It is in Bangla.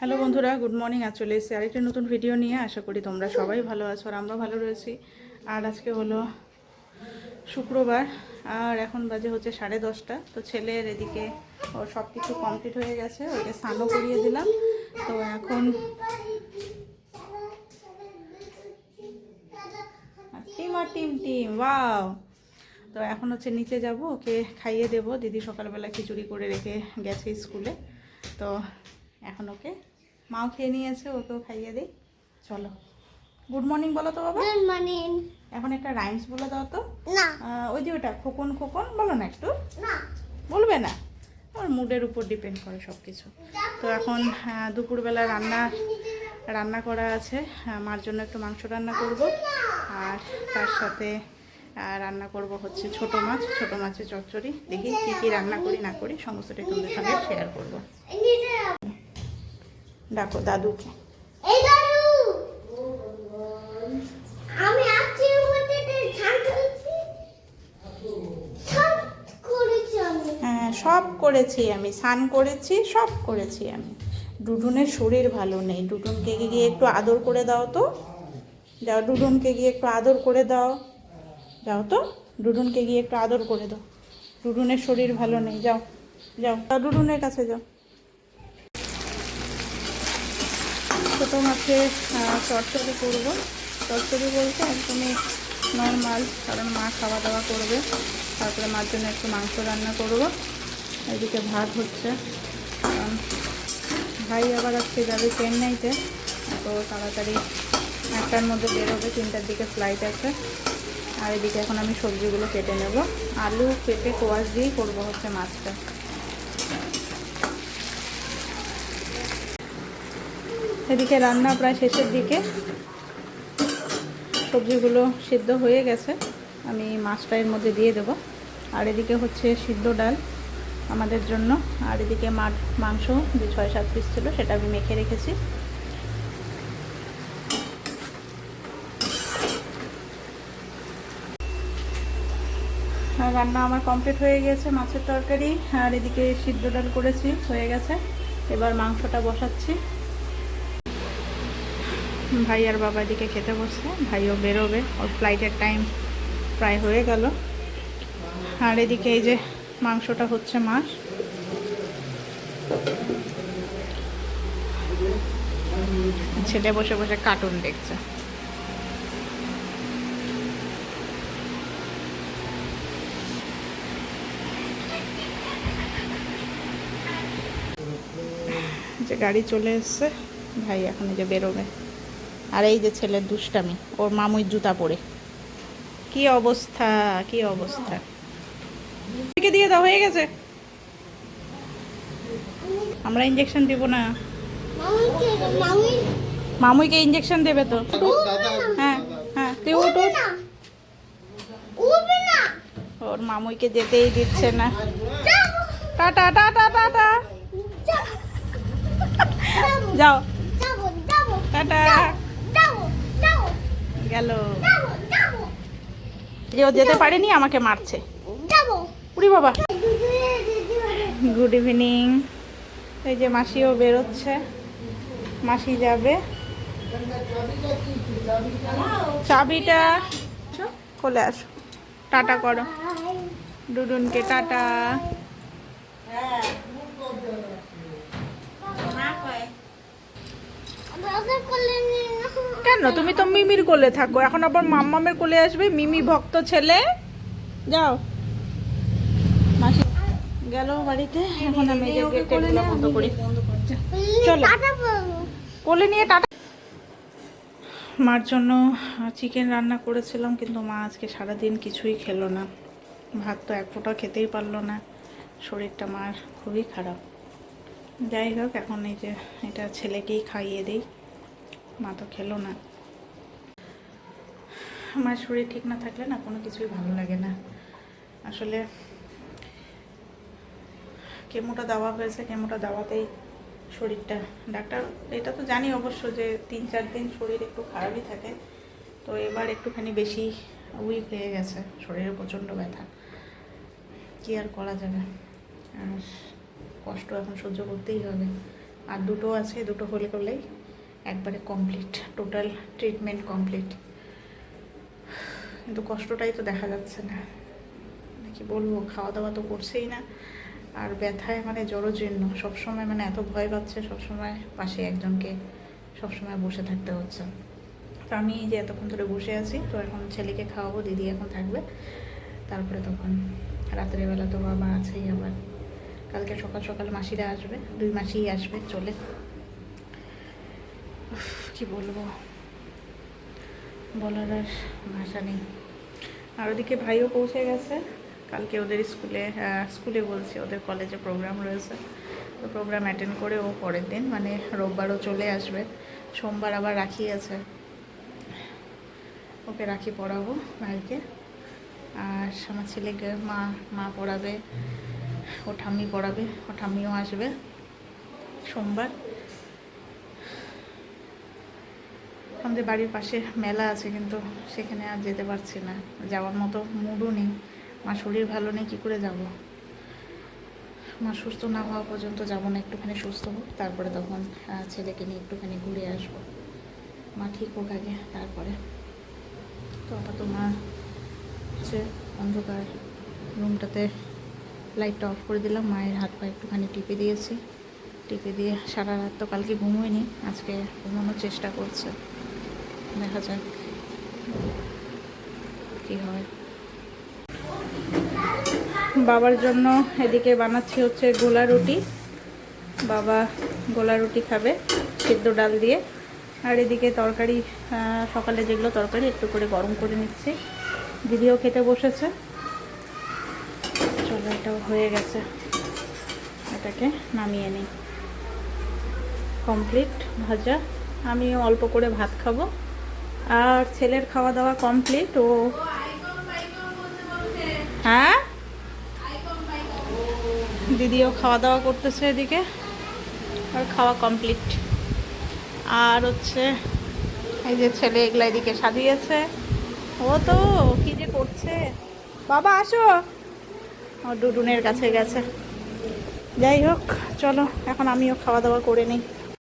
হ্যালো বন্ধুরা গুড মর্নিং আজ চলে এসেছি আরেকটি নতুন ভিডিও নিয়ে। আশা করি তোমরা সবাই ভালো আছো আর আমরা ভালো রয়েছি। আর আজকে হলো শুক্রবার, আর এখন বাজে হচ্ছে সাড়ে দশটা। তো ছেলের এদিকে ওর সব কিছু কমপ্লিট হয়ে গেছে, ওকে স্নানও করিয়ে দিলাম। তো এখন টিম আর টিম টিম, ওয়াও! তো এখন হচ্ছে নিচে যাব, ওকে খাইয়ে দেবো। দিদি সকালবেলা খিচুড়ি করে রেখে গেছে স্কুলে। তো এখন ওকে মাও খেয়ে নিয়েছে ওকেও খাইয়ে দিই। চলো। গুড মর্নিং বলো তো বাবা। গুড মর্নিং এখন একটা রাইমস বলে দাও তো। না। ওই যে ওটা খোকন খোকন বলো না একটু। না। বলবে না? ওর মুডের উপর ডিপেন্ড করে সব কিছু তো এখন দুপুরবেলা রান্না রান্না করা আছে। মার জন্য একটু মাংস রান্না করব। আর তার সাথে রান্না করব হচ্ছে ছোট মাছ। ছোট মাছের চচ্চড়ি। দেখি কী কী রান্না করি না করি সমস্তটাই তোমাদের সঙ্গে শেয়ার করব। ডাকো দাদুকে। এই দাদু! আমি আজকে মধ্যে হ্যাঁ সব করেছি আমি। স্নান করেছি সব করেছি আমি। ডুডুনের শরীর ভালো নেই। ডুডুনকে গিয়ে একটু আদর করে দাও তো। যাও ডুডুনকে গিয়ে একটু আদর করে দাও। যাও তো ডুডুনকে গিয়ে একটু আদর করে দাও। ডুডুনের শরীর ভালো নেই। যাও যাও। যাও ডুডুনের কাছে যাও। ছোটো মাছের চচ্চড়ি করব। চচ্চড়ি বলতে একদমই নর্মাল কারণ মা খাওয়া দাওয়া করবে। তারপরে মার জন্য একটু মাংস রান্না করব। এদিকে ভাত হচ্ছে। কারণ ভাই আবার আজকে যাবে চেন্নাইতে, তো তাড়াতাড়ি একটার মধ্যে বেরোবে, তিনটার দিকে ফ্লাইট আছে। আর এদিকে এখন আমি সবজিগুলো কেটে নেব। আলু কেটে কোয়াশ দিয়েই করব হচ্ছে মাছটা। এদিকে রান্না প্রায় শেষের দিকে। সবজিগুলো সিদ্ধ হয়ে গেছে। আমি মাছটা এর মধ্যে দিয়ে দেবো। আর এদিকে হচ্ছে সিদ্ধ ডাল আমাদের জন্য। আর এদিকে মাঠ মাংস যে ছয় সাত পিস ছিল সেটা আমি মেখে রেখেছি। রান্না আমার কমপ্লিট হয়ে গেছে মাছের তরকারি। আর এদিকে সিদ্ধ ডাল করেছি, হয়ে গেছে। এবার মাংসটা বসাচ্ছি। ভাই আর বাবা এদিকে খেতে বসছে। ভাইও বেরোবে। ওর ফ্লাইটের টাইম প্রায় হয়ে গেল। আর এদিকে এই যে মাংসটা হচ্ছে মাছ। ছেলে বসে বসে কার্টুন দেখছে। যে গাড়ি চলে এসছে, ভাই এখন যে বেরোবে। আর এই যে ছেলের দুষ্টামি ওর মামুই জুতা পরে। কি অবস্থা কি অবস্থা? থেকে দিয়ে দাও হয়ে গেছে? আমরা ইঞ্জেকশন দিব না। মামুইকে ইঞ্জেকশন দেবে তো? হ্যাঁ হ্যাঁ তুই উঠ ওর মামুইকে যেতেই দিচ্ছে না। Tata tata tata. যাও। টাটা। গেল। ও যেতে পারেনি আমাকে মারছে। উড়ি বাবা। গুড ইভিনিং এই যে মাসিও বেরোচ্ছে। মাসি যাবে। চাবিটা চলে আসো। টাটা করো। ডুডুনকে টাটা। নাও। কেন? তুমি তো মিমির কোলে থাকো। এখন আবার মাম্মামের কোলে আসবে? মিমি ভক্ত ছেলে? যাও। মাসি গেল বাড়িতে? এখন আমি গেটগুলো বন্ধ করি। চলো। কোলে নিয়ে টাটা। মার জন্য চিকেন রান্না করেছিলাম কিন্তু মা আজকে সারাদিন কিছুই খেলো না। ভাত তো এক ফোঁটা খেতেই পারল না। শরীরটা মার খুবই খারাপ। যাই হোক এখন এই যে এটা ছেলেকেই খাইয়ে দিই। মা তো খেলো না। আমার শরীর ঠিক না থাকলে না কোনো কিছুই ভালো লাগে না। আসলে কেমোটা দেওয়া হয়েছে, কেমোটা দেওয়াতেই শরীরটা। ডাক্তার, এটা তো জানি অবশ্য যে তিন চার দিন শরীর একটু খারাপই থাকে। তো এবার একটুখানি বেশি উইক হয়ে গেছে, শরীরে প্রচণ্ড ব্যথা। কি আর করা যাবে? কষ্ট এখন সহ্য করতেই হবে। আর দুটো আছে, দুটো হলে করলেই একবারে কমপ্লিট টোটাল ট্রিটমেন্ট কমপ্লিট কিন্তু কষ্টটাই তো দেখা যাচ্ছে না। মানে কি বলব খাওয়া দাওয়া তো করছেই না। আর ব্যথায় মানে জড়জীর্ণ। সবসময় মানে এত ভয় পাচ্ছে, সবসময় পাশে একজনকে সবসময় বসে থাকতে হচ্ছে। তো আমি যে এতক্ষণ ধরে বসে আছি, তো এখন ছেলেকে খাওয়াবো, দিদি এখন থাকবে। তারপরে তখন রাত্রেবেলা তো বাবা আছেই আবার। কালকে সকাল সকাল মাসিরা আসবে, দুই মাসিই আসবে, চলে। কি বলব? বলার আর ভাষা নেই। আর ওদিকে ভাইও পৌঁছে গেছে। কালকে ওদের স্কুলে স্কুলে বলছি, ওদের কলেজে প্রোগ্রাম রয়েছে। তো প্রোগ্রাম অ্যাটেন্ড করে ও পরের দিন মানে রোববারও চলে আসবে। সোমবার আবার রাখি আছে। ওকে রাখি পড়াবো ভাইকে। আর আমার ছেলেকে মা মা পড়াবে ও ঠাম্মি পড়াবে ও ঠাম্মিও আসবে সোমবার। আমাদের বাড়ির পাশে মেলা আছে, কিন্তু সেখানে আর যেতে পারছি না। যাওয়ার মতো মুডও নেই। মা শরীর ভালো নেই, কী করে যাব? মা সুস্থ না হওয়া পর্যন্ত যাব না, একটুখানি সুস্থ হোক, তারপরে তখন ছেলেকে নিয়ে একটুখানি ঘুরে আসব। মা ঠিক হোক আগে, তারপরে। তো আপাতত মা হচ্ছে অন্ধকার। রুমটাতে লাইটটা অফ করে দিলাম, মায়ের হাত পা একটুখানি টিপে দিয়েছি। টিপে দিয়ে সারা রাত তো কালকে ঘুমোয়নি, আজকে ঘুমানোর চেষ্টা করছে। দেখা যাক কী হয়। বাবার জন্য এদিকে বানাচ্ছি হচ্ছে গোলা রুটি। বাবা গোলা রুটি খাবে সিদ্ধ ডাল দিয়ে। আর এদিকে তরকারি সকালে যেগুলো তরকারি একটু করে গরম করে নিচ্ছি। দিদিও খেতে বসেছে। চলো এটাও হয়ে গেছে। এটাকে নামিয়ে নিই। কমপ্লিট ভাজা। আমি অল্প করে ভাত খাব। আর ছেলের খাওয়া দাওয়া কমপ্লিট ও হ্যাঁ? দিদিও খাওয়া দাওয়া করতেছে এদিকে, আর খাওয়া কমপ্লিট আর হচ্ছে, এই যে ছেলে এগুলা এদিকে সাজিয়েছে। ও তো, কি যে করছে? বাবা, আসো। ও ডুডুনের কাছে গেছে। যাই হোক, চলো, এখন আমিও খাওয়া দাওয়া করে নিই।